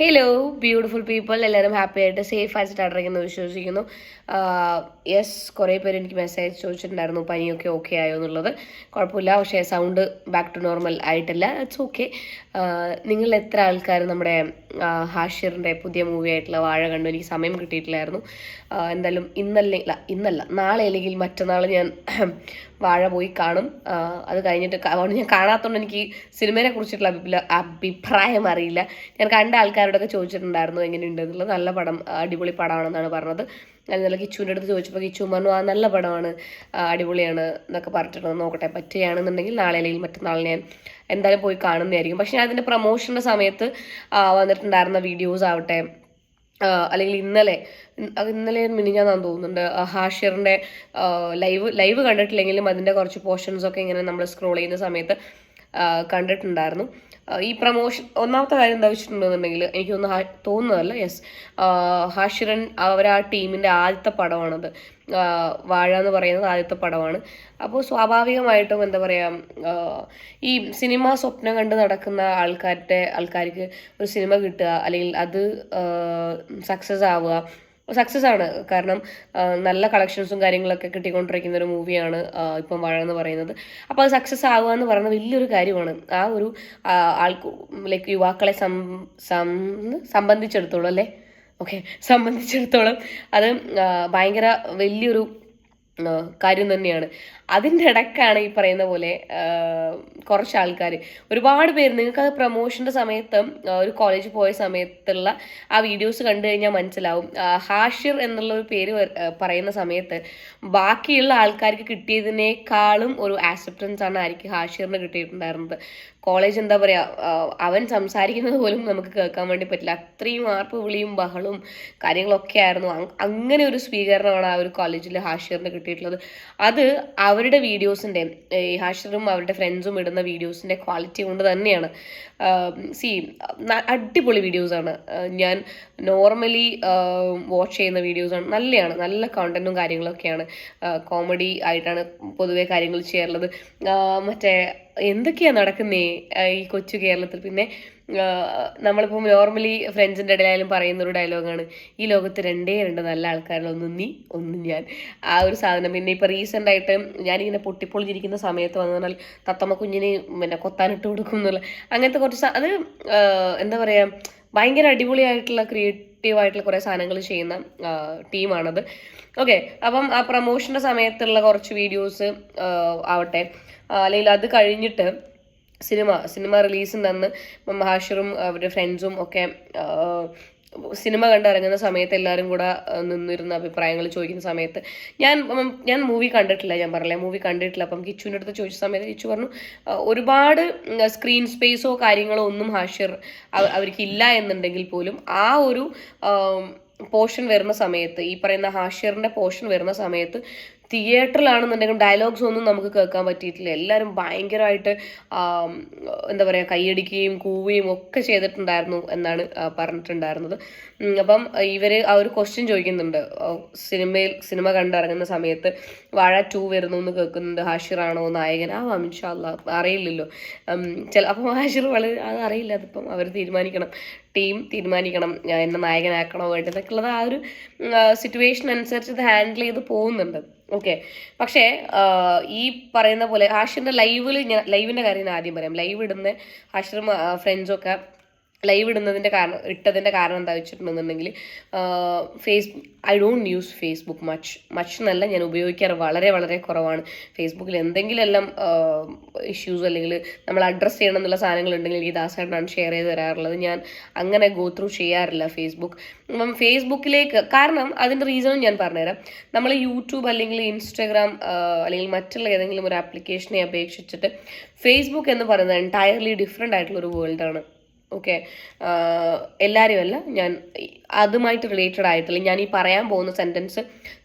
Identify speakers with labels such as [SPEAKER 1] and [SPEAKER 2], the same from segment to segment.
[SPEAKER 1] Hello beautiful people എല്ലാവരും happy ആയിട്ട് safe ആയിട്ട് അടയ്ക്കുന്നു വിശ്വസിക്കുന്നു. യെസ് കുറേ പേര് എനിക്ക് മെസ്സേജ് ചോദിച്ചിട്ടുണ്ടായിരുന്നു പനിയൊക്കെ ഓക്കെ ആയോ എന്നുള്ളത്. കുഴപ്പമില്ല പക്ഷേ സൗണ്ട് ബാക്ക് ടു നോർമൽ ആയിട്ടില്ല. ഇറ്റ്സ് ഓക്കെ നിങ്ങൾ എത്ര ആൾക്കാർ നമ്മുടെ ഹാഷിറിന്റെ പുതിയ മൂവി ആയിട്ടുള്ള വാഴ കണ്ടു? എനിക്ക് സമയം കിട്ടിയിട്ടില്ലായിരുന്നു. എന്തായാലും ഇന്നല്ലേ ഇന്നല്ല നാളെ അല്ലെങ്കിൽ മറ്റന്നാൾ ഞാൻ വാഴ പോയി കാണും. അത് കഴിഞ്ഞിട്ട് അതുകൊണ്ട് ഞാൻ കാണാത്തതുകൊണ്ട് എനിക്ക് സിനിമയെ കുറിച്ചിട്ടുള്ള അഭിപ്രായം അറിയില്ല. ഞാൻ കണ്ട ആൾക്കാരോടൊക്കെ ചോദിച്ചിട്ടുണ്ടായിരുന്നു എങ്ങനെയുണ്ട് എന്നുള്ളത് നല്ല പടം അടിപൊളി പടമാണെന്നാണ് പറഞ്ഞത്. ഞാൻ നല്ല കിച്ചുവിന്റെ അടുത്ത് ചോദിച്ചപ്പോൾ കിച്ചു പറഞ്ഞു ആ നല്ല പടമാണ് അടിപൊളിയാണ് എന്നൊക്കെ പറഞ്ഞിട്ടുണ്ട്. നോക്കട്ടെ പറ്റുകയാണെന്നുണ്ടെങ്കിൽ നാളെ അല്ലെങ്കിൽ മറ്റന്നാൾ ഞാൻ എന്തായാലും പോയി കാണുന്നതായിരിക്കും. പക്ഷേ അതിന്റെ പ്രൊമോഷന്റെ സമയത്ത് വന്നിട്ടുണ്ടായിരുന്ന വീഡിയോസ് ആവട്ടെ അല്ലെങ്കിൽ ഇന്നലെ ഇന്നലെ മിനിഞ്ഞാന്നാന്ന് തോന്നുന്നുണ്ട് ഹാഷിറിന്റെ ലൈവ് ലൈവ് കണ്ടിട്ടില്ലെങ്കിലും അതിന്റെ കുറച്ച് പോർഷൻസ് ഒക്കെ ഇങ്ങനെ നമ്മൾ സ്ക്രോൾ ചെയ്യുന്ന സമയത്ത് കണ്ടിട്ടുണ്ടായിരുന്നു. ഈ പ്രൊമോഷൻ ഒന്നാമത്തെ കാര്യം എന്താ വെച്ചിട്ടുണ്ടെന്നുണ്ടെങ്കിൽ എനിക്കൊന്ന് തോന്നുന്നതല്ല യെസ് ഹാഷിറൻ അവർ ആ ടീമിന്റെ ആദ്യത്തെ പടമാണത്. വാഴ എന്ന് പറയുന്നത് ആദ്യത്തെ പടമാണ്. അപ്പോൾ സ്വാഭാവികമായിട്ടും എന്താ പറയുക ഈ സിനിമ സ്വപ്നം കണ്ട് നടക്കുന്ന ആൾക്കാരുടെ ആൾക്കാർക്ക് ഒരു സിനിമ കിട്ടുക അല്ലെങ്കിൽ അത് സക്സസ് ആവുക സക്സസ് ആണ്. കാരണം നല്ല കളക്ഷൻസും കാര്യങ്ങളൊക്കെ കിട്ടിക്കൊണ്ടിരിക്കുന്ന ഒരു മൂവിയാണ് ഇപ്പം വഴ എന്ന് പറയുന്നത്. അപ്പോൾ അത് സക്സസ് ആവുക എന്ന് പറയുന്നത് വലിയൊരു കാര്യമാണ്. ആ ഒരു ആൾക്ക് ലൈക്ക് യുവാക്കളെ സം സംബന്ധിച്ചിടത്തോളം അല്ലേ? ഓക്കെ സംബന്ധിച്ചിടത്തോളം അത് ഭയങ്കര വലിയൊരു കാര്യം തന്നെയാണ്. അതിന്റെ ഇടക്കാണ് ഈ പറയുന്ന പോലെ കുറച്ച് ആൾക്കാർ ഒരുപാട് പേര് നിങ്ങൾക്ക് അത് പ്രൊമോഷന്റെ സമയത്ത് ഒരു കോളേജ് പോയ സമയത്തുള്ള ആ വീഡിയോസ് കണ്ടു കഴിഞ്ഞാൽ മനസ്സിലാവും. ഹാഷിർ എന്നുള്ള ഒരു പേര് പറയുന്ന സമയത്ത് ബാക്കിയുള്ള ആൾക്കാർക്ക് കിട്ടിയതിനേക്കാളും ഒരു ആക്സെപ്റ്റൻസ് ആണ് ആയിരിക്കും ഹാഷിറിന് കിട്ടിയിട്ടുണ്ടായിരുന്നത്. കോളേജ് എന്താ പറയുക അവൻ സംസാരിക്കുന്നത് പോലും നമുക്ക് കേൾക്കാൻ വേണ്ടി പറ്റില്ല. അത്രയും ആർപ്പ് വിളിയും ബഹളും കാര്യങ്ങളൊക്കെ ആയിരുന്നു. അങ്ങനെ ഒരു സ്വീകരണമാണ് ആ ഒരു കോളേജിൽ ഹാഷിറിന് കിട്ടിയിട്ടുള്ളത്. അത് അവരുടെ വീഡിയോസിന്റെ ഈ ഹാഷറും അവരുടെ ഫ്രണ്ട്സും ഇടുന്ന വീഡിയോസിന്റെ ക്വാളിറ്റി കൊണ്ട് തന്നെയാണ്. സി അടിപൊളി വീഡിയോസാണ്. ഞാൻ നോർമലി വാച്ച് ചെയ്യുന്ന വീഡിയോസാണ്. നല്ലതാണ് നല്ല കണ്ടന്റും കാര്യങ്ങളൊക്കെയാണ്. കോമഡി ആയിട്ടാണ് പൊതുവേ കാര്യങ്ങൾ ചെയ്യാറുള്ളത്. മറ്റേ എന്തൊക്കെയാ നടക്കുന്നേ ഈ കൊച്ചു കേരളത്തിൽ? പിന്നെ നമ്മളിപ്പം നോർമലി ഫ്രണ്ട്സിന്റെ ഇടയിലായാലും പറയുന്ന ഒരു ഡയലോഗാണ് ഈ ലോകത്ത് രണ്ടേ രണ്ട് നല്ല ആൾക്കാരുള്ള ഒന്ന് നീ ഒന്ന് ഞാൻ. ആ ഒരു സാധനം. പിന്നെ ഇപ്പം റീസെന്റ് ആയിട്ട് ഞാനിങ്ങനെ പൊട്ടിപ്പൊളിഞ്ഞിരിക്കുന്ന സമയത്ത് വന്നു പറഞ്ഞാൽ തത്തമ്മ കുഞ്ഞിന് പിന്നെ കൊത്താനിട്ട് കൊടുക്കും എന്നുള്ള അങ്ങനത്തെ കുറച്ച് അത് എന്താ പറയുക ഭയങ്കര അടിപൊളിയായിട്ടുള്ള ക്രിയേറ്റീവ് ആയിട്ടുള്ള കുറേ സാധനങ്ങൾ ചെയ്യുന്ന ടീമാണത്. ഓക്കെ അപ്പം ആ പ്രൊമോഷന്റെ സമയത്തുള്ള കുറച്ച് വീഡിയോസ് ആവട്ടെ. അല്ലെങ്കിൽ അത് കഴിഞ്ഞിട്ട് സിനിമ സിനിമ റിലീസിന്റെ അന്ന് മഹാഷിറും അവരുടെ ഫ്രണ്ട്സും ഒക്കെ സിനിമ കണ്ടിറങ്ങുന്ന സമയത്ത് എല്ലാവരും കൂടെ നിന്നിരുന്ന അഭിപ്രായങ്ങൾ ചോദിക്കുന്ന സമയത്ത് ഞാൻ ഞാൻ മൂവി കണ്ടിട്ടില്ല ഞാൻ പറഞ്ഞില്ല മൂവി കണ്ടിട്ടില്ല. അപ്പം കിച്ചുവിന്റെ അടുത്ത് ചോദിച്ച സമയത്ത് കിച്ചു പറഞ്ഞു ഒരുപാട് സ്ക്രീൻ സ്പേസോ കാര്യങ്ങളോ ഒന്നും ഹാഷിർ അവർക്കില്ല എന്നുണ്ടെങ്കിൽ പോലും ആ ഒരു പോർഷൻ വരുന്ന സമയത്ത് ഈ പറയുന്ന ഹാഷിറിന്റെ പോർഷൻ വരുന്ന സമയത്ത് തിയേറ്ററിലാണെന്നുണ്ടെങ്കിലും ഡയലോഗ്സ് ഒന്നും നമുക്ക് കേൾക്കാൻ പറ്റിയിട്ടില്ല. എല്ലാവരും ഭയങ്കരമായിട്ട് എന്താ പറയുക കൈയടിക്കുകയും കൂവുകയും ഒക്കെ ചെയ്തിട്ടുണ്ടായിരുന്നു എന്നാണ് പറഞ്ഞിട്ടുണ്ടായിരുന്നത്. അപ്പം ഇവർ ആ ഒരു ക്വസ്റ്റ്യൻ ചോദിക്കുന്നുണ്ട്. സിനിമയിൽ സിനിമ കണ്ടിറങ്ങുന്ന സമയത്ത് വാഴ ടു വരുന്നു എന്ന് കേൾക്കുന്നുണ്ട്. ഹാഷിറാണോ നായകൻ? ആ ഇൻഷാല്ല അറിയില്ലല്ലോ. ചില അപ്പം ഹാഷിർ വളരെ അത് അറിയില്ല അതിപ്പം അവർ തീരുമാനിക്കണം. ടീം തീരുമാനിക്കണം. എന്നെ നായകനാക്കണോ വേണ്ടതൊക്കെ ഉള്ളത് ആ ഒരു സിറ്റുവേഷൻ അനുസരിച്ച് ഇത് ഹാൻഡിൽ ചെയ്ത് പോകുന്നുണ്ട്. ഓക്കെ പക്ഷേ ഈ പറയുന്ന പോലെ ഹാഷിറിന്റെ ലൈവിൽ ഞാൻ ലൈവിന്റെ കാര്യം ഞാൻ ആദ്യം പറയാം. ലൈവ് ഇടുന്ന ഹാഷിറും ഫ്രണ്ട്സും ഒക്കെ ലൈവ് ഇടുന്നതിന്റെ കാരണം ഇട്ടതിന്റെ കാരണം എന്താ വെച്ചിട്ടുണ്ടെന്നുണ്ടെങ്കിൽ face I don't use Facebook much much എന്നല്ല ഞാൻ ഉപയോഗിക്കാറ് വളരെ വളരെ കുറവാണ്. ഫേസ്ബുക്കിൽ എന്തെങ്കിലും എല്ലാം ഇഷ്യൂസ് അല്ലെങ്കിൽ നമ്മൾ അഡ്രസ്സ് ചെയ്യണം എന്നുള്ള സാധനങ്ങൾ ഉണ്ടെങ്കിൽ എനിക്ക് ദാസായിട്ടാണ് ഷെയർ ചെയ്ത് തരാറുള്ളത്. ഞാൻ അങ്ങനെ ഗോ ത്രൂ ചെയ്യാറില്ല ഫേസ്ബുക്ക് അപ്പം ഫേസ്ബുക്കിലേക്ക് കാരണം അതിന്റെ റീസണും ഞാൻ പറഞ്ഞുതരാം. നമ്മൾ യൂട്യൂബ് അല്ലെങ്കിൽ ഇൻസ്റ്റഗ്രാം അല്ലെങ്കിൽ മറ്റുള്ള ഏതെങ്കിലും ഒരു ആപ്ലിക്കേഷനെ അപേക്ഷിച്ചിട്ട് ഫേസ്ബുക്ക് എന്ന് പറയുന്നത് എന്റയർലി ഡിഫറെന്റ് ആയിട്ടുള്ളൊരു വേൾഡാണ് ഓക്കെ. എല്ലാവരും അല്ല ഞാൻ അതുമായിട്ട് റിലേറ്റഡ് ആയിട്ടില്ല. ഞാൻ ഈ പറയാൻ പോകുന്ന സെന്റൻസ്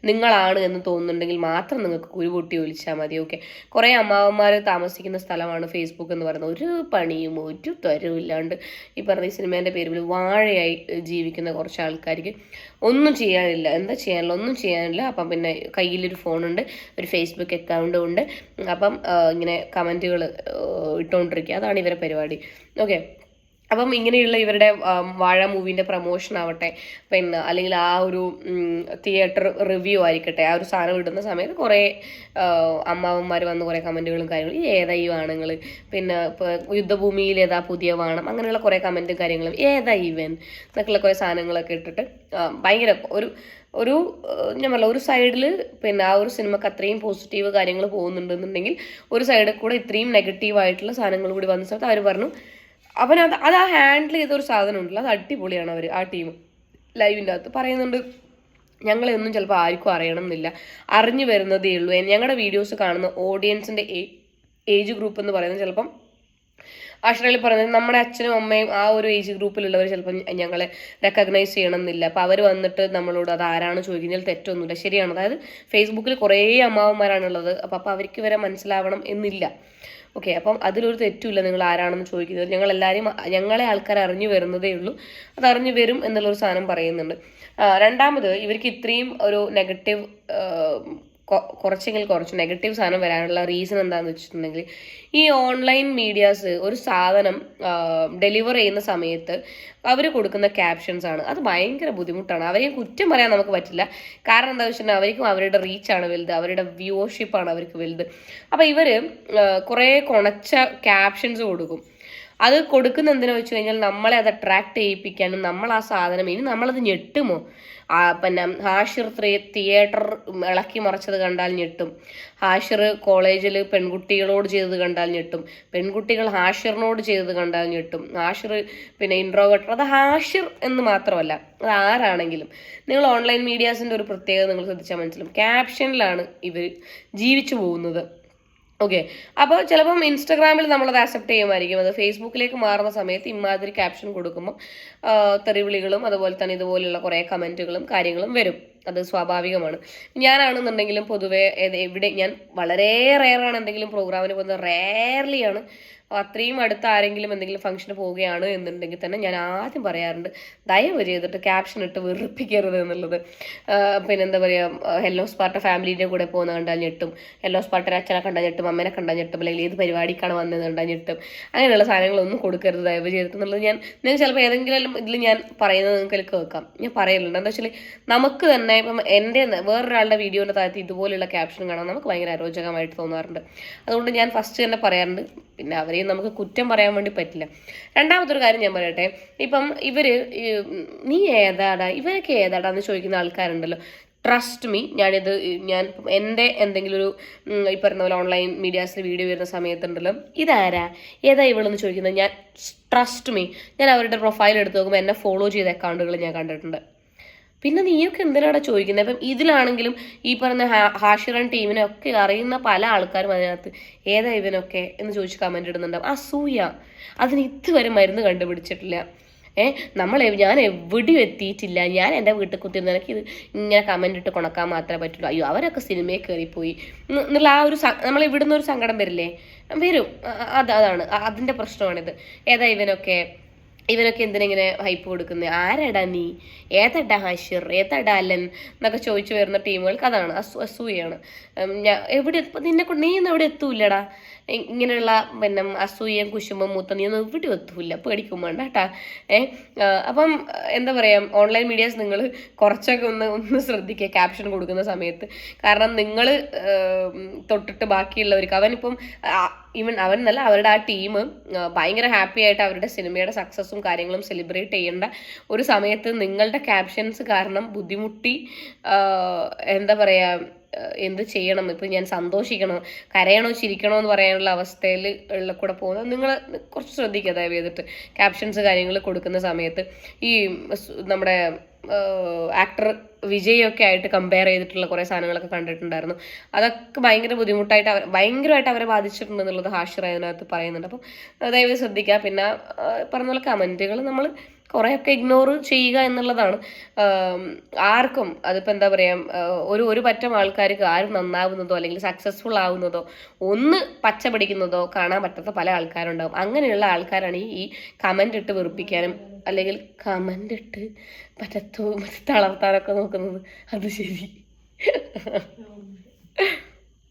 [SPEAKER 1] നിങ്ങളാണ് എന്ന് തോന്നുന്നുണ്ടെങ്കിൽ മാത്രം നിങ്ങൾക്ക് കുരുപൊട്ടി ഒലിച്ചാൽ മതി ഓക്കെ. കുറേ അമ്മാവന്മാർ താമസിക്കുന്ന സ്ഥലമാണ് ഫേസ്ബുക്ക് എന്ന് പറയുന്നത്. ഒരു പണിയും ഒരു തരവും ഇല്ലാണ്ട് ഈ പറഞ്ഞ സിനിമേന്റെ പേരിൽ വാഴയായി ജീവിക്കുന്ന കുറച്ച് ആൾക്കാർക്ക് ഒന്നും ചെയ്യാനില്ല. എന്താ ചെയ്യാനില്ല ഒന്നും ചെയ്യാനില്ല. അപ്പം പിന്നെ കയ്യിലൊരു ഫോണുണ്ട് ഒരു ഫേസ്ബുക്ക് അക്കൗണ്ടും ഉണ്ട്. അപ്പം ഇങ്ങനെ കമന്റുകൾ ഇട്ടുകൊണ്ടിരിക്കുക അതാണ് ഇവരെ പരിപാടി. ഓക്കെ. അപ്പം ഇങ്ങനെയുള്ള ഇവരുടെ വാഴ മൂവിന്റെ പ്രൊമോഷൻ ആവട്ടെ പിന്നെ അല്ലെങ്കിൽ ആ ഒരു തിയേറ്റർ റിവ്യൂ ആയിരിക്കട്ടെ ആ ഒരു സാധനം ഇടുന്ന സമയത്ത് കുറേ അമ്മാവന്മാർ വന്ന് കുറേ കമന്റുകളും കാര്യങ്ങളും ഈ ഏതാ ഈ വാണങ്ങൾ? പിന്നെ ഇപ്പോൾ യുദ്ധഭൂമിയിൽ ഏതാ പുതിയ വാണം അങ്ങനെയുള്ള കുറേ കമന്റും കാര്യങ്ങളും ഏതാ ഈവൻ എന്നൊക്കെയുള്ള കുറേ സാധനങ്ങളൊക്കെ ഇട്ടിട്ട് ഭയങ്കര ഒരു ഒരു ഞാൻ പറഞ്ഞ ഒരു സൈഡിൽ പിന്നെ ആ ഒരു സിനിമക്ക് അത്രയും പോസിറ്റീവ് കാര്യങ്ങൾ പോകുന്നുണ്ടെന്നുണ്ടെങ്കിൽ ഒരു സൈഡിൽ കൂടെ ഇത്രയും നെഗറ്റീവ് ആയിട്ടുള്ള സാധനങ്ങൾ കൂടി വന്ന സമയത്ത് അവർ പറഞ്ഞു അവൻ അത് അത് ആ ഹാൻഡിൽ ചെയ്ത ഒരു സാധനം ഉണ്ടല്ലോ അത് അടിപൊളിയാണ് അവർ ആ ടീം ലൈവിന്റെ അകത്ത് പറയുന്നുണ്ട് ഞങ്ങളെയൊന്നും ചിലപ്പോൾ ആർക്കും അറിയണം എന്നില്ല അറിഞ്ഞു വരുന്നതേ ഉള്ളൂ. ഞങ്ങളുടെ വീഡിയോസ് കാണുന്ന ഓഡിയൻസിന്റെ ഏജ് ഗ്രൂപ്പ് എന്ന് പറയുന്നത് ചിലപ്പം ആശ്രയിൽ പറയുന്നത് നമ്മുടെ അച്ഛനും അമ്മയും ആ ഒരു ഏജ് ഗ്രൂപ്പിലുള്ളവർ ചിലപ്പം ഞങ്ങളെ റെക്കഗ്നൈസ് ചെയ്യണം എന്നില്ല അപ്പോൾ അവർ വന്നിട്ട് നമ്മളോട് അത് ആരാണ് ചോദിക്കുന്നതിൽ തെറ്റൊന്നുമില്ല. ശരിയാണ്. അതായത് ഫേസ്ബുക്കിൽ കുറേ അമ്മാവന്മാരാണുള്ളത്. അപ്പോൾ അപ്പോൾ അവർക്ക് വരെ മനസ്സിലാവണം എന്നില്ല. ഓക്കെ അപ്പം അതിലൊരു തെറ്റുമില്ല. നിങ്ങൾ ആരാണെന്ന് ചോദിക്കുന്നത്? ഞങ്ങൾ എല്ലാവരും ഞങ്ങളെ ആൾക്കാർ അറിഞ്ഞു വരുന്നതേ ഉള്ളൂ. അത് അറിഞ്ഞു വരും എന്നുള്ളൊരു സാധനം പറയുന്നുണ്ട്. രണ്ടാമത് ഇവർക്ക് ഇത്രയും ഒരു നെഗറ്റീവ് കുറച്ചെങ്കിൽ കുറച്ച് നെഗറ്റീവ് സാധനം വരാനുള്ള റീസൺ എന്താണെന്ന് വെച്ചിട്ടുണ്ടെങ്കിൽ ഈ ഓൺലൈൻ മീഡിയാസ് ഒരു സാധനം ഡെലിവർ ചെയ്യുന്ന സമയത്ത് അവർ കൊടുക്കുന്ന ക്യാപ്ഷൻസ് ആണ്. അത് ഭയങ്കര ബുദ്ധിമുട്ടാണ്. അവരെയും കുറ്റം പറയാൻ നമുക്ക് പറ്റില്ല. കാരണം എന്താ വെച്ചിട്ടുണ്ടെങ്കിൽ അവർക്കും അവരുടെ റീച്ചാണ് വലുത് അവരുടെ വ്യൂവർഷിപ്പാണ് അവർക്ക് വലുത്. അപ്പോൾ ഇവർ കുറേ കുണച്ച ക്യാപ്ഷൻസ് കൊടുക്കും. അത് കൊടുക്കുന്ന എന്തിനാ വെച്ച് കഴിഞ്ഞാൽ നമ്മളെ അത് അട്രാക്ട് ചെയ്യിപ്പിക്കാനും നമ്മൾ ആ സാധനം ഇനി നമ്മളത് ഞെട്ടുമോ? ആ പിന്നെ ഹാഷിർ തിയേറ്റർ ഇളക്കി മറിച്ചത് കണ്ടാൽ ഞെട്ടും. ഹാഷിർ കോളേജിൽ പെൺകുട്ടികളോട് ചെയ്തത് കണ്ടാൽ ഞെട്ടും. പെൺകുട്ടികൾ ഹാഷിറിനോട് ചെയ്തത് കണ്ടാൽ ഞെട്ടും. ഹാഷിർ പിന്നെ ഇൻട്രോവേർട്ടർ അത് ഹാഷിർ എന്ന് മാത്രമല്ല അത് ആരാണെങ്കിലും. നിങ്ങൾ ഓൺലൈൻ മീഡിയാസിന്റെ ഒരു പ്രത്യേകത നിങ്ങൾ ശ്രദ്ധിച്ചാൽ മനസ്സിലും ക്യാപ്ഷനിലാണ് ഇവർ ജീവിച്ചു പോകുന്നത്. ഓക്കെ അപ്പോൾ ചിലപ്പം ഇൻസ്റ്റാഗ്രാമിൽ നമ്മളത് ആക്സെപ്റ്റ് ചെയ്യുമായിരിക്കും. അത് ഫേസ്ബുക്കിലേക്ക് മാറുന്ന സമയത്ത് ഇമാതിരി ക്യാപ്ഷൻ കൊടുക്കുമ്പോൾ തെറിവിളികളും അതുപോലെ തന്നെ ഇതുപോലെയുള്ള കുറേ കമന്റുകളും കാര്യങ്ങളും വരും. അത് സ്വാഭാവികമാണ്. ഞാനാണെന്നുണ്ടെങ്കിലും പൊതുവേ എവിടെ ഞാൻ വളരെ റെയറാണ് എന്തെങ്കിലും പ്രോഗ്രാമിന് പോകുന്നത്. റെയർലി ആണ്. അത്രയും അടുത്ത് ആരെങ്കിലും എന്തെങ്കിലും ഫംഗ്ഷന് പോവുകയാണ് എന്നുണ്ടെങ്കിൽ തന്നെ ഞാൻ ആദ്യം പറയാറുണ്ട് ദയവ് ചെയ്തിട്ട് ക്യാപ്ഷൻ ഇട്ട് വെറുപ്പിക്കരുത് എന്നുള്ളത്. പിന്നെന്താ പറയുക ഹെല്ലോ സ്പാർട്ട ഫാമിലീന്റെ കൂടെ പോകുന്ന കണ്ടാൽ ഞെട്ടും ഹെല്ലോ സ്പാർട്ടിന്റെ അച്ഛനെ കണ്ടാൽ ഞെട്ടും അമ്മേനെ കണ്ടാൽ ഞെട്ടും അല്ലെങ്കിൽ ഏത് പരിപാടിക്കാണ് വന്നത് കണ്ടാൽ ഞെട്ടും അങ്ങനെയുള്ള സാധനങ്ങളൊന്നും കൊടുക്കരുത് ദയവ് ചെയ്തിട്ട് എന്നുള്ളത് ഞാൻ നിങ്ങൾ ചിലപ്പോൾ ഏതെങ്കിലും ഇതിൽ ഞാൻ പറയുന്നത് നിങ്ങൾക്ക് വെക്കാം ഞാൻ പറയലുണ്ട്. എന്താ വെച്ചാൽ നമുക്ക് തന്നെ ഇപ്പം എന്റെ വേറൊരാളുടെ വീഡിയോന്റെ താഴത്ത് ഇതുപോലെയുള്ള ക്യാപ്ഷൻ കാണാൻ നമുക്ക് ഭയങ്കര അരോചകമായിട്ട് തോന്നാറുണ്ട്. അതുകൊണ്ട് ഞാൻ ഫസ്റ്റ് തന്നെ പറയാറുണ്ട് പിന്നെ അവരെയും നമുക്ക് കുറ്റം പറയാൻ വേണ്ടി പറ്റില്ല. രണ്ടാമത്തെ ഒരു കാര്യം ഞാൻ പറയട്ടെ. ഇപ്പം ഇവർ നീ ഏതാടാ? ഇവരൊക്കെ ഏതാടാ എന്ന് ചോദിക്കുന്ന ആൾക്കാരുണ്ടല്ലോ. ട്രസ്റ്റ് മീ ഞാനിത് ഞാൻ എന്റെ എന്തെങ്കിലും ഒരു ഈ പറഞ്ഞ പോലെ ഓൺലൈൻ മീഡിയാസിൽ വീഡിയോ വരുന്ന സമയത്തുണ്ടല്ലോ. ഇതാരാ? ഏതാ ഇവളെന്ന് ചോദിക്കുന്നത്? ഞാൻ ട്രസ്റ്റ് മീ ഞാൻ അവരുടെ പ്രൊഫൈൽ എടുത്ത് നോക്കുമ്പോൾ എന്നെ ഫോളോ ചെയ്ത അക്കൗണ്ടുകൾ ഞാൻ കണ്ടിട്ടുണ്ട്. പിന്നെ നീയൊക്കെ എന്തിനാണ് ചോദിക്കുന്നത് അപ്പം ഇതിലാണെങ്കിലും ഈ പറഞ്ഞ ഹാഷിറൻ ടീമിനെ ഒക്കെ അറിയുന്ന പല ആൾക്കാരും അതിനകത്ത് ഏതാ ഇവനൊക്കെ എന്ന് ചോദിച്ച് കമന്റ് ഇടുന്നുണ്ടാവും. അസൂയ അതിന് ഇതുവരെ മരുന്ന് കണ്ടുപിടിച്ചിട്ടില്ല. ഏ നമ്മൾ ഞാൻ എവിടെയും എത്തിയിട്ടില്ല. ഞാൻ എന്റെ വീട്ടിൽ കുത്തിരുന്ന എനിക്ക് ഇത് ഇങ്ങനെ കമന്റ് ഇട്ട് കൊണക്കാൻ മാത്രമേ പറ്റുള്ളൂ. അയ്യോ അവരൊക്കെ സിനിമയിൽ കയറിപ്പോയി എന്ന്- എന്നുള്ള ആ ഒരു നമ്മൾ ഇവിടുന്ന് ഒരു സങ്കടം വരില്ലേ? വരും. അത് അതാണ്. അതിന്റെ പ്രശ്നമാണിത്. ഏതാ ഇവനൊക്കെ? ഇവനൊക്കെ എന്തിനെങ്ങനെ ഹൈപ്പ് കൊടുക്കുന്നത് ആരടാ നീ? ഏതടാ ഹാഷിർ? ഏതടാ അലൻ? എന്നൊക്കെ ചോദിച്ചു വരുന്ന ടീമുകൾക്ക് അതാണ് അസൂ അസൂയാണ് എവിടെ നിന്നെ കൊണ്ട് നീ ഒന്നും എവിടെ എത്തൂല്ലടാ? ഇ- ഇങ്ങനെയുള്ള പിന്നെ അസൂയം കുശുമ്പം മൂത്ത നീ ഒന്നും എവിടെ വെത്തൂല്ല പേടിക്കും വേണ്ട കേട്ടാ. ഏ അപ്പം എന്താ പറയുക ഓൺലൈൻ മീഡിയാസ് നിങ്ങൾ കുറച്ചൊക്കെ ഒന്ന് ഒന്ന് ശ്രദ്ധിക്കുക ക്യാപ്ഷൻ കൊടുക്കുന്ന സമയത്ത്. കാരണം നിങ്ങൾ തൊട്ടിട്ട് ബാക്കിയുള്ളവർക്ക് അവനിപ്പം ഈവൻ അവൻ എന്നല്ല അവരുടെ ആ ടീം ഭയങ്കര ഹാപ്പി ആയിട്ട് അവരുടെ സിനിമയുടെ സക്സസ്സും കാര്യങ്ങളും സെലിബ്രേറ്റ് ചെയ്യേണ്ട ഒരു സമയത്ത് നിങ്ങളുടെ ക്യാപ്ഷൻസ് കാരണം ബുദ്ധിമുട്ടി എന്താ പറയുക എന്ത് ചെയ്യണം? ഇപ്പം ഞാൻ സന്തോഷിക്കണോ? കരയണോ? ചിരിക്കണോ എന്ന് പറയാനുള്ള അവസ്ഥയിൽ ഉള്ള കൂടെ പോകുന്നത്. നിങ്ങൾ കുറച്ച് ശ്രദ്ധിക്കുക ദയവ് ചെയ്തിട്ട്. ക്യാപ്ഷൻസ് കാര്യങ്ങൾ കൊടുക്കുന്ന സമയത്ത് ഈ നമ്മുടെ ആക്ടർ വിജയൊക്കെ ആയിട്ട് കമ്പയർ ചെയ്തിട്ടുള്ള കുറേ സാധനങ്ങളൊക്കെ കണ്ടിട്ടുണ്ടായിരുന്നു. അതൊക്കെ ഭയങ്കര ബുദ്ധിമുട്ടായിട്ട് അവർ ഭയങ്കരമായിട്ട് അവരെ ബാധിച്ചിട്ടുണ്ട് എന്നുള്ളത് ഹാഷിർ അതിനകത്ത് പറയുന്നുണ്ട്. അപ്പം ദയവ് ശ്രദ്ധിക്കുക. പിന്നെ പറഞ്ഞ പോലെ കമന്റുകൾ നമ്മൾ കുറേയൊക്കെ ഇഗ്നോർ ചെയ്യുക എന്നുള്ളതാണ്. ആർക്കും അതിപ്പോൾ എന്താ പറയുക ഒരു ഒരു പറ്റം ആൾക്കാർക്ക് ആരും നന്നാവുന്നതോ അല്ലെങ്കിൽ സക്സസ്ഫുൾ ആവുന്നതോ ഒന്ന് പച്ച പിടിക്കുന്നതോ കാണാൻ പറ്റാത്ത പല ആൾക്കാരുണ്ടാവും. അങ്ങനെയുള്ള ആൾക്കാരാണ് ഈ കമന്റ് ഇട്ട് വെറുപ്പിക്കാനും അല്ലെങ്കിൽ കമന്റ് ഇട്ട് പറ്റത്തോ തളർത്താനൊക്കെ നോക്കുന്നത്. അത് ശരി.